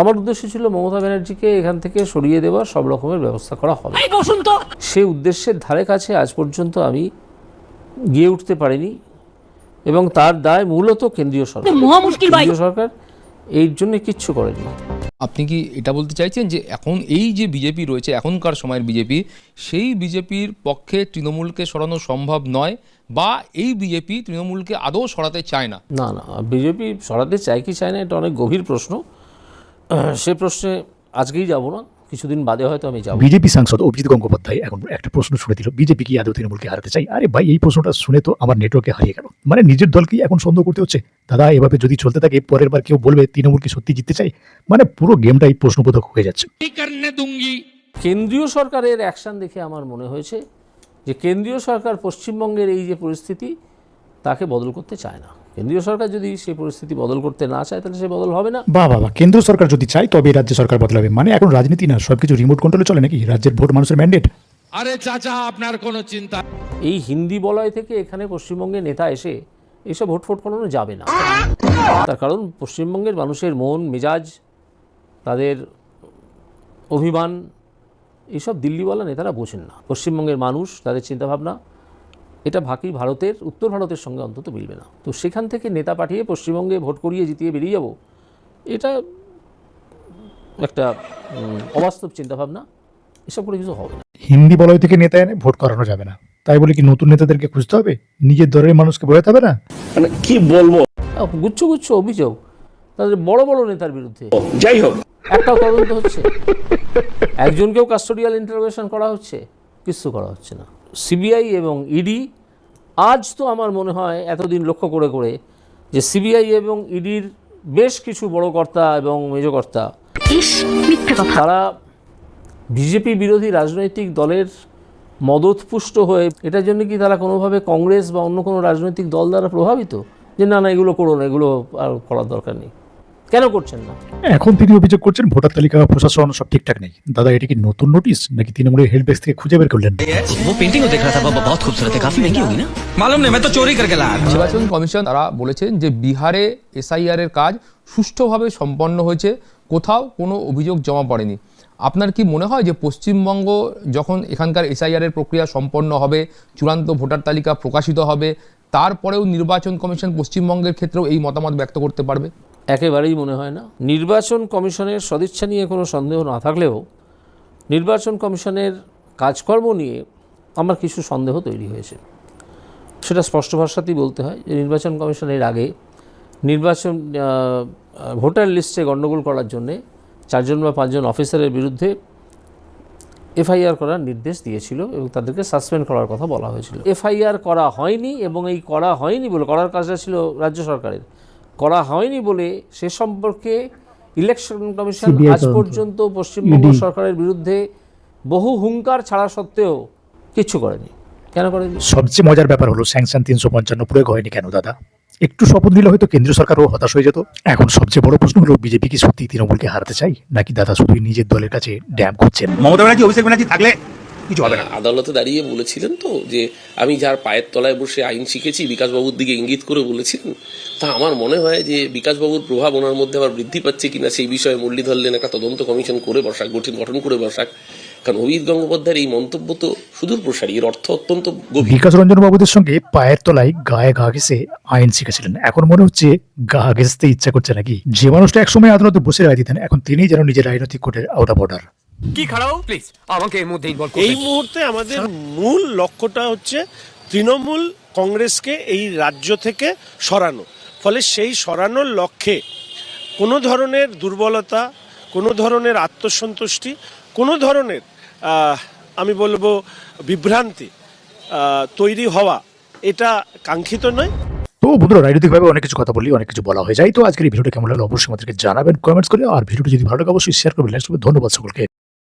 আমার উদ্দেশ্য ছিল মমতা ব্যানার্জিকে এখান থেকে সরিয়ে দেওয়ার সব রকমের ব্যবস্থা করা হবে। সে উদ্দেশ্যের ধারে কাছে আজ পর্যন্ত আমি গিয়ে উঠতে পারিনি এবং তার দায় মূলত কেন্দ্রীয় সরকার। কেন্দ্রীয় সরকার এই জন্য কিচ্ছু করেনি। আপনি কি এটা বলতে চাইছেন যে এখন এই যে বিজেপি রয়েছে এখনকার সময়ের বিজেপি সেই বিজেপির পক্ষে তৃণমূলকে সরানো সম্ভব নয় বা এই বিজেপি তৃণমূলকে আদৌ সরাতে চায় না? না না বিজেপি সরাতে চায় কি চায় না এটা অনেক গভীর প্রশ্ন। সে প্রশ্নে আজকেই যাব না কিছুদিন বাদে হয়তো আমি যাব। বিজেপি সাংসদ অভিজিৎ গঙ্গোপাধ্যায় এখন একটা প্রশ্ন শুনে দিল বিজেপি কি আদৌ তৃণমূলকে হারাতে চাই আরে ভাই এই প্রশ্নটা শুনে তো আমার নেটওয়ার্কে হারিয়ে গেল। মানে নিজের দলকে এখন সন্দেহ করতে হচ্ছে? দাদা এভাবে যদি চলতে থাকে পরের বার কেউ বলবে তৃণমূল কি সত্যি জিততে চাই মানে পুরো গেমটাই প্রশ্নবোধক হয়ে যাচ্ছে। কেন্দ্রীয় সরকারের অ্যাকশন দেখে আমার মনে হয়েছে যে কেন্দ্রীয় সরকার পশ্চিমবঙ্গের এই যে পরিস্থিতি তাকে বদল করতে চায় না। কেন্দ্রীয় সরকার যদি সেই পরিস্থিতি বদল করতে না চায় তাহলে সে বদল হবে না। বা বাবা কেন্দ্র সরকার যদি চায় তবে রাজ্য সরকার বদলাবে। মানে এখন রাজনীতি না সবকিছু রিমোট কন্ট্রোলে চলে নাকি? রাজ্যের ভোট মানুষের ম্যান্ডেট আরে চাচা আপনার কোনো চিন্তা? এই হিন্দি বলয় থেকে এখানে পশ্চিমবঙ্গে নেতা এসে এইসব ভোট ফোট করানো যাবে না। তার কারণ পশ্চিমবঙ্গের মানুষের মন মেজাজ তাদের অভিমান এইসব দিল্লিওয়ালা নেতারা বোঝেন না। পশ্চিমবঙ্গের মানুষ তাদের চিন্তাভাবনা এটা বাকি ভারতের উত্তর ভারতের সঙ্গে অন্তত মিলবে না। তো সেখান থেকে নেতা পাঠিয়ে পশ্চিমবঙ্গে ভোট করিয়ে জিতিয়ে বেরিয়ে যাব এটা একটা অবাস্তব চিন্তাভাবনা। এসব করে কিছু হবে না। হিন্দি বলয় থেকে নেতা এনে ভোট করানো যাবে না। তাই বলে কি নতুন নেতাদেরকে খুঁজতে হবে? নিজের দলের মানুষকে বোঝাতে হবে না? মানে কি বলব? গুচ্ছ গুচ্ছ অভিযোগ তাদের বড় বড় নেতার বিরুদ্ধে। যাই হোক। একটাও তদন্ত হচ্ছে। একজনকেও কাস্টোডিয়াল ইন্টারভেশন করা হচ্ছে কিছু করা হচ্ছে না। সিবিআই এবং ইডি আজ তো আমার মনে হয় এতদিন লক্ষ্য করে করে যে সিবিআই এবং ইডির বেশ কিছু বড় কর্তা এবং মেজকর্তা তারা বিজেপি বিরোধী রাজনৈতিক দলের মদতপুষ্ট হয়ে এটার জন্য কি তারা কোনোভাবে কংগ্রেস বা অন্য কোনো রাজনৈতিক দল দ্বারা প্রভাবিত? যে না না এগুলো করো না এগুলো আর করার দরকার নেই। কেন করছেন না এখন তিনি অভিযোগ করছেন ভোটার তালিকা প্রশাসন সব ঠিকঠাক নেই দাদা এটা কি নতুন নোটিশ নাকি তৃণমূলের হেল্প ডেস্ক থেকে খুঁজে বের করলেন वो पेंटिंग को देख रहा था बाबा बहुत खूबसूरत है काफी महंगी होगी ना मालूम नहीं मैं तो चोरी करके लाया था। নির্বাচন কমিশন তারা বলেছেন যে বিহারে এসআইআর এর কাজ সুষ্ঠুভাবে সম্পন্ন হয়েছে কোথাও কোনো অভিযোগ জমা পড়েনি আপনার কি মনে হয় যে পশ্চিমবঙ্গ যখন এখানকার এসআইআর এর প্রক্রিয়া সম্পন্ন হবে চূড়ান্ত ভোটার তালিকা প্রকাশিত হবে তারপরেও নির্বাচন কমিশন পশ্চিমবঙ্গের ক্ষেত্রেও এই মতামত ব্যক্ত করতে পারবে একেবারেই মনে হয় না। নির্বাচন কমিশনের সদিচ্ছা নিয়ে কোনো সন্দেহ না থাকলেও নির্বাচন কমিশনের কাজকর্ম নিয়ে আমার কিছু সন্দেহ তৈরি হয়েছে। সেটা স্পষ্ট ভাষাতেই বলতে হয় যে নির্বাচন কমিশনের আগে নির্বাচন ভোটার লিস্টে গণ্ডগোল করার জন্যে চারজন বা পাঁচজন অফিসারের বিরুদ্ধে এফআইআর করার নির্দেশ দিয়েছিল এবং তাদেরকে সাসপেন্ড করার কথা বলা হয়েছিল। এফআইআর করা হয়নি এবং এই করা হয়নি বলে করার কাজটা ছিল রাজ্য সরকারের। করা হয়নি বলে সে সম্পর্কে ইলেকশন কমিশন আজ পর্যন্ত পশ্চিমবঙ্গ সরকারের বিরুদ্ধে বহু হুঙ্কার ছাড়া সত্ত্বেও কিচ্ছু করেনি। কেন করেনি? সবচেয়ে মজার ব্যাপার হলো স্যাংশন তিনশো পঞ্চান্ন প্রয়োগ হয়নি কেন দাদা? একটু শপথ নিলে হয়তো কেন্দ্রীয় সরকারও হতাশ হয়ে যেত। এখন সবচেয়ে বড় প্রশ্ন হলো বিজেপি কি সত্যি তৃণমূলকে হারাতে চাই নাকি দাদা শুধুই নিজের দলের কাছে ড্যাম করছেন মমতা ব্যানার্জি অভিষেক ব্যানার্জি থাকলে কিছু হবে না। আদালতে দাঁড়িয়ে বলেছিলেন তো যে আমি যার পায়ের তলায় বসে আইন শিখেছি বিকাশবাবুর দিকে ইঙ্গিত করে বলেছিলেন। তা আমার মনে হয় যে বিকাশবাবুর প্রভাব ওনার মধ্যে আবার বৃদ্ধি পাচ্ছে কিনা সেই বিষয়ে মুরলী ধরলেন একটা তদন্ত কমিশন করে বসাক গঠন গঠন করে বসাক। কারণ অভিজিৎ গঙ্গোপাধ্যায়ের এই মন্তব্য তো সুদূর প্রসারী এর অর্থ অত্যন্ত বিকাশ রঞ্জন বাবুদের সঙ্গে পায়ের তলায় গায়ে গা ঘেসে আইন শিখেছিলেন। এখন মনে হচ্ছে গা ঘেসতে ইচ্ছা করছে নাকি? যে মানুষটা একসময় আদালতে বসে রায় দিতেন এখন তিনিই যেন নিজের রাজনৈতিক কোর্টের আউট বর্ডার। কি খারাপ প্লিজ আমাকে এর মধ্যে ইনভলভ এই মুহূর্তে আমাদের মূল লক্ষ্যটা হচ্ছে তৃণমূল কংগ্রেসকে এই রাজ্য থেকে সরানো। ফলে সেই সরানোর লক্ষ্যে কোনো ধরনের দুর্বলতা কোনো ধরনের আত্মসন্তুষ্টি কোনো ধরনের আমি বলব বিভ্রান্তি তৈরি হওয়া এটা কাঙ্ক্ষিত নয়। তো বন্ধুরা রাজনৈতিকভাবে অনেক কিছু কথা বলি অনেক কিছু বলা হয়ে যায়। তো আজকের এই ভিডিওটা কেমন লাগল অবশ্যই আমাদেরকে জানাবেন কমেন্টস করে। আর ভিডিওটি যদি ভালো লাগে অবশ্যই শেয়ার করবেন। ধন্যবাদ সকলকে।